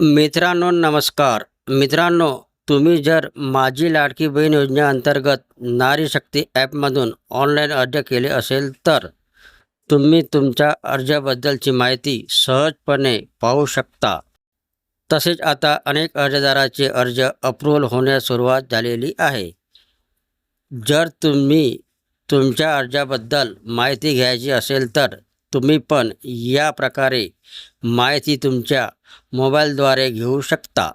मित्रांनो नमस्कार. मित्रांनो तुम्ही जर माझी लाडकी बहीण योजनेअंतर्गत नारी शक्ती ॲपमधून ऑनलाईन अर्ज केले असेल तर तुम्ही तुमच्या अर्जाबद्दलची माहिती सहजपणे पाहू शकता. तसेच आता अनेक अर्जदाराचे अर्ज अप्रूव्हल होण्यास सुरुवात झालेली आहे. जर तुम्ही तुमच्या अर्जाबद्दल माहिती घ्यायची असेल तर तुम्ही पण या प्रकारे माहिती तुमच्या मोबाईलद्वारे घेऊ शकता.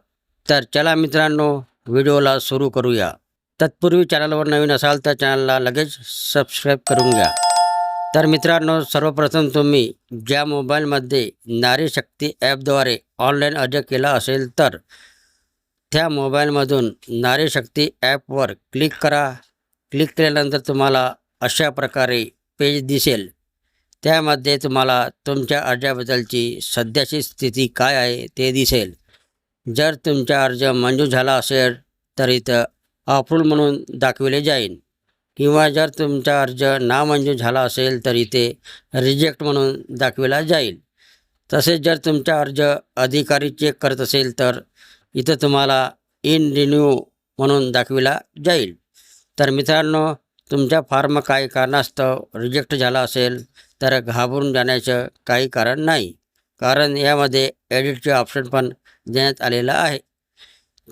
तर चला मित्रांनो व्हिडिओला सुरू करूया. तत्पूर्वी चॅनलवर नवीन असाल तर चॅनलला लगेच सबस्क्राईब करून घ्या. तर मित्रांनो सर्वप्रथम तुम्ही ज्या मोबाईलमध्ये नारी शक्ती ॲपद्वारे ऑनलाईन अर्ज केला असेल तर त्या मोबाईलमधून नारी शक्ती ॲपवर क्लिक करा. क्लिक केल्यानंतर तुम्हाला अशा प्रकारे पेज दिसेल. त्यामध्ये तुम्हाला तुमच्या अर्जाबद्दलची सध्याची स्थिती काय आहे ते दिसेल. जर तुमचा अर्ज मंजूर झाला असेल तर इथं अप्रूव्ह म्हणून दाखविले जाईल. किंवा जर तुमचा अर्ज नामंजूर झाला असेल तर इथे रिजेक्ट म्हणून दाखविला जाईल. तसेच जर तुमचा अर्ज अधिकारी चेक करत असेल तर इथं तुम्हाला इन रिन्यू म्हणून दाखविला जाईल. तर मित्रांनो तुमचा फार्म काही कारणास्तव रिजेक्ट झाला असेल तर घाबरून जाण्याचं काही कारण नाही. कारण यामध्ये एडिटचे ऑप्शन पण देण्यात आलेलं आहे.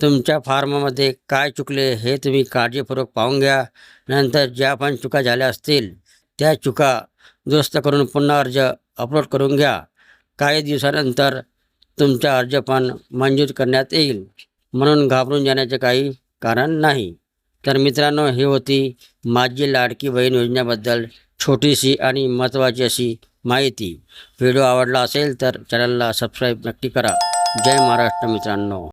तुमच्या फार्ममध्ये काय चुकले हे तुम्ही काळजीपूर्वक पाहून घ्या. नंतर ज्या पण चुका झाल्या असतील त्या चुका दुरुस्त करून पुन्हा अर्ज अपलोड करून घ्या. काही दिवसानंतर तुमचा अर्ज पण मंजूर करण्यात येईल. म्हणून घाबरून जाण्याचे काही कारण नाही. तर मित्रांनो ही होती माझी लाडकी बहीण योजनेबद्दल छोटीशी आणि महत्त्वाची अशी माहिती. व्हिडिओ आवडला असेल तर चॅनलला सबस्क्राईब नक्की करा. जय महाराष्ट्र मित्रांनो.